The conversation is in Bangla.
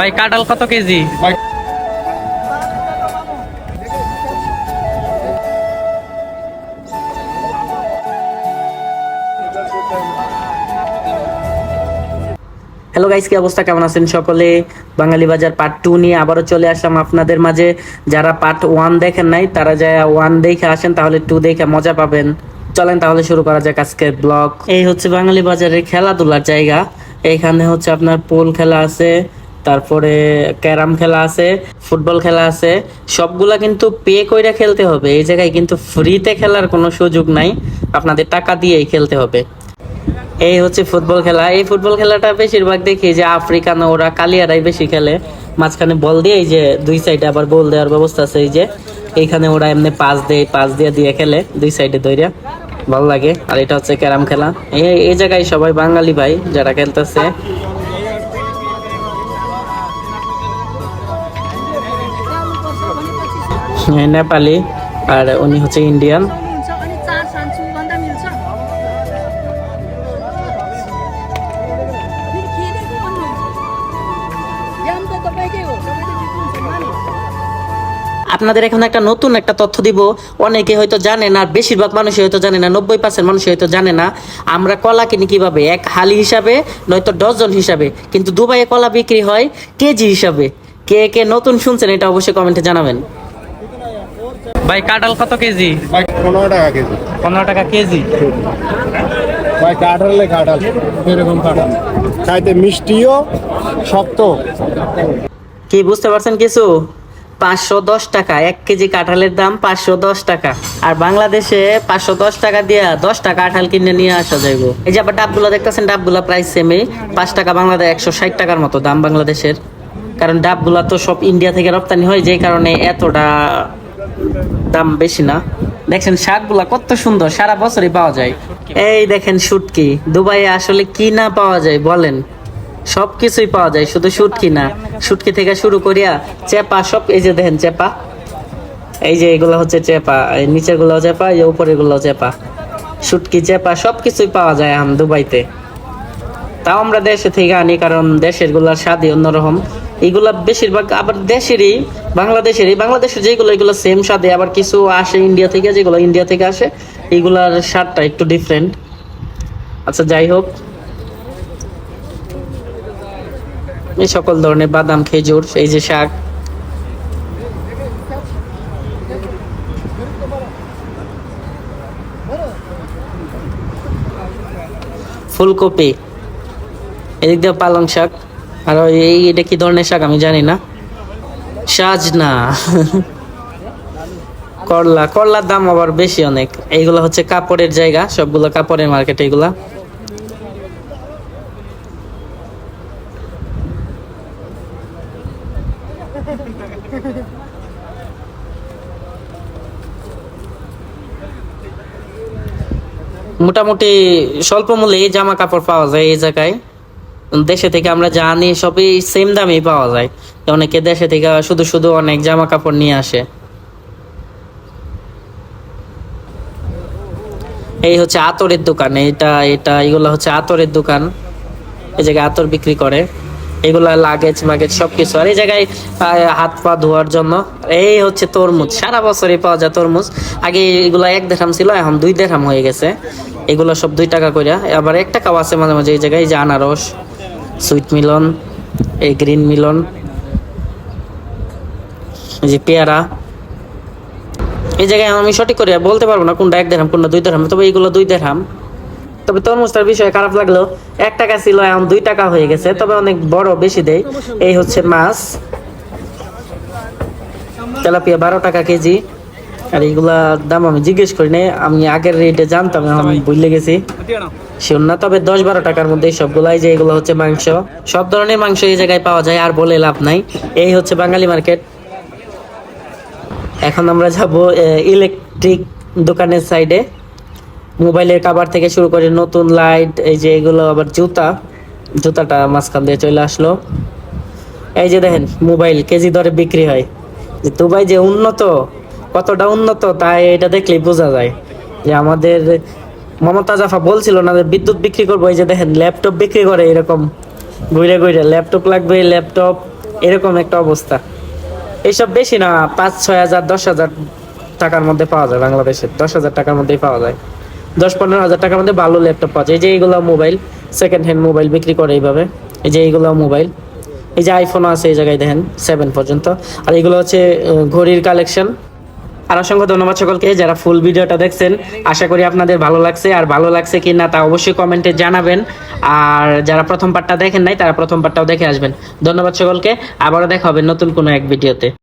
ভাই কাঁঠাল কত কেজি? হ্যালো গাইস কি অবস্থা? কেমন আছেন সকলে? বাঙালি বাজার পার্ট টু নিয়ে আবারও চলে আসলাম আপনাদের মাঝে। যারা পার্ট ওয়ান দেখেন নাই তারা যায় ওয়ান দেখে আসেন তাহলে টু দেখে মজা পাবেন। চলেন তাহলে শুরু করা যাক আজকের ব্লগ এই হচ্ছে বাঙালি বাজারের খেলাধুলার জায়গা। এইখানে হচ্ছে আপনার পোল খেলা আছে। তারপরে ক্যারাম খেলা আছে, ফুটবল খেলা আছে, সবগুলা কিন্তু পে কইরা খেলতে হবে। এই জায়গায় কিন্তু ফ্রিতে খেলার কোনো সুযোগ নাই, আপনাদের টাকা দিয়েই খেলতে হবে। এই হচ্ছে ফুটবল খেলা। এই ফুটবল খেলাটা বেশিরভাগ দেখি যে আফ্রিকান ওরা কালিয়ারাই বেশি খেলে। মাঝখানে বল দিয়ে এই যে দুই সাইডে আবার গোল দেওয়ার ব্যবস্থা আছে, এই যে এইখানে ওরা এমনি পাস দেয়, পাস দিয়ে দিয়ে খেলে দুই সাইডে দইরা। ভালো লাগে। আর এটা হচ্ছে ক্যারাম খেলা। এই এই জায়গায় সবাই বাঙালি ভাই যারা খেলতেছে নেপালি আর উনি হচ্ছে ইন্ডিয়ান। আপনাদের এখন একটা নতুন একটা তথ্য দিব। অনেকে হয়তো জানে না, বেশিরভাগ মানুষই হয়তো জানে না, নব্বই পার্সেন্ট মানুষ হয়তো জানে না। আমরা কলা কিনি কীভাবে? এক হালি হিসাবে, নয়তো ডজন হিসাবে। কিন্তু দুবাইয়ে কলা বিক্রি হয় কেজি হিসাবে। কে কে নতুন শুনছেন এটা অবশ্যই কমেন্টে জানাবেন। ভাই কাঁঠাল কত কেজি? ভাই পনেরো টাকা কেজি। পনেরো টাকা কেজি? ভাই কাঁঠালে কাঁঠাল এরকম কাঁঠাল। খাইতে মিষ্টিও শক্ত। কি বুঝতে পারছেন কিছু? পাঁচশো দশ টাকা এক কেজি কাঁঠালের দাম পাঁচশো দশ টাকা। আর বাংলাদেশে পাঁচশো দশ টাকা দিয়ে দশ টাকা কাঁঠাল কিনে নিয়ে আসা যাইব। এই যে আবার ডাবগুলো দেখতেছেন ডাবগুলা প্রাইস সেমই পাঁচ টাকা বাংলাদেশ একশো ষাট টাকার মতো দাম বাংলাদেশের। কারণ ডাবগুলা তো সব ইন্ডিয়া থেকে রপ্তানি হয় যেই কারণে এতটা দাম বেশি না। দেখছেন শাকগুলা কত সুন্দর, সারা বছরই পাওয়া যায়। এই দেখেন শুটকি। দুবাইয়ে আসলে কি না পাওয়া যায় বলেন। সব কিছুই পাওয়া যায়, শুধু শুটকি না। শুটকি থেকে শুরু করিয়া চেপা, সব এই যে দেখেন চেপা। এই যে এগুলো হচ্ছে চেপা নিচেরগুলো চেপা, এই উপরেরগুলো চেপা। শুটকি, চেপা সব কিছুই পাওয়া যায় আম দুবাইতে। তাও আমরা দেশে থেকে আনি, কারণ দেশেরগুলার স্বাদই অন্যরকম। এগুলা বেশিরভাগ আবার দেশেরই, বাংলাদেশেরই, বাংলাদেশের যেগুলো, এগুলো সেম স্বাদে আবার কিছু আসে ইন্ডিয়া থেকে, যেগুলো ইন্ডিয়া থেকে আসে, এগুলার স্বাদটা একটু ডিফারেন্ট আচ্ছা যাই হোক। এই সকল ধরনের বাদাম, খেজুর, এই যে শাক। ফুলকপি। এদিক দিয়ে পালং শাক। আর এই এটা কি ধরনের শাক আমি জানি না। সাজনা করলা, করলার দাম আবার বেশি অনেক। এইগুলো হচ্ছে কাপড়ের জায়গা, সবগুলো কাপড়ের মার্কেট এইগুলা। মোটামুটি স্বল্প মূল্যে এই জামা কাপড় পাওয়া যায় এই জায়গায়। দেশে থেকে আমরা যা আনি সবই সেম দামেই পাওয়া যায়। অনেকে দেশে থেকে শুধু শুধু অনেক জামা কাপড় নিয়ে আসে। এই হচ্ছে আতরের দোকান, এটা এটা, এগুলো হচ্ছে আতরের দোকান। এই জায়গায় আতর বিক্রি করে। এগুলা লাগেজ মাগেজ সবকিছু। আর এই জায়গায় হাত পা ধোয়ার জন্য। এই হচ্ছে তরমুজ। সারা বছরই পাওয়া যায় তরমুজ। আগে এগুলা এক দেখাম ছিল, এখন দুই দেখাম হয়ে গেছে। এগুলো সব দুই টাকা করে আবার এক টাকাও আছে মাঝে মাঝে এই জায়গায় যে আনারস। সুইট মিলন এই গ্রিন মিলন, এই যে পেয়ারা। এই জায়গায় আমি সঠিক করে বলতে পারব না কোনটা এক দেড়াম কোনটা দুই দেড়াম তবে এইগুলো দুই দেড়াম তবে তরমুজটার বিষয়ে খারাপ লাগল, এক টাকা ছিল, এখন দুই টাকা হয়ে গেছে, তবে অনেক বড় বেশি দেয়। এই হচ্ছে মাছ। তেলাপিয়া বারো টাকা কেজি। আর এইগুলার দাম আমি জিজ্ঞেস করি নাই, আমি আগের রেটে জানতাম আমি ভুলে গেছি। শিওর তবে দশ বারো টাকার মধ্যে সবগুলাই যে এগুলো হচ্ছে মাংস, সব ধরনের মাংস এই জায়গায় পাওয়া যায়, আর বলে লাভ নাই। এই হচ্ছে বাঙালি মার্কেট। এখন আমরা যাব ইলেকট্রিক দোকানের সাইডে। মোবাইলের কাভার থেকে শুরু করে নতুন লাইট, এই যে এগুলো আবার জুতা। জুতাটা মাঝখান দিয়ে চলে আসলো। এই যে দেখেন, মোবাইল কেজি দরে বিক্রি হয়। যে দুবাই যে উন্নত, কতটা উন্নত তাই এটা দেখলেই বোঝা যায়। যে আমাদের মমতা জাফা বলছিল না যে বিদ্যুৎ বিক্রি করব, এই যে দেখেন ল্যাপটপ বিক্রি করে এরকম, ঘুরে ঘুরে, ল্যাপটপ লাগবে, ল্যাপটপ, এরকম একটা অবস্থা। এইসব বেশি না, পাঁচ, ছয় হাজার, দশ হাজার টাকার মধ্যে পাওয়া যায় বাংলাদেশে, দশ হাজার টাকার মধ্যেই পাওয়া যায়। দশ, পনেরো হাজার টাকার মধ্যে ভালো ল্যাপটপ পাওয়া যায়। এই যে এইগুলো মোবাইল সেকেন্ড হ্যান্ড মোবাইল বিক্রি করে এইভাবে, এই যে এইগুলো মোবাইল, এই যে আইফোন আছে এই জায়গায় দেখেন সেভেন পর্যন্ত। আর এগুলো হচ্ছে ঘড়ির কালেকশন আর অসংখ্য ধন্যবাদ সকলকে যারা ফুল ভিডিওটা দেখছেন। আশা করি আপনাদের ভালো লাগছে। আর ভালো লাগছে কি না তা অবশ্যই কমেন্টে জানাবেন। আর যারা প্রথম পার্টটা দেখেন নাই, তারা প্রথম পার্টটাও দেখে আসবেন। ধন্যবাদ সকলকে। আবারও দেখা হবে নতুন কোনো এক ভিডিওতে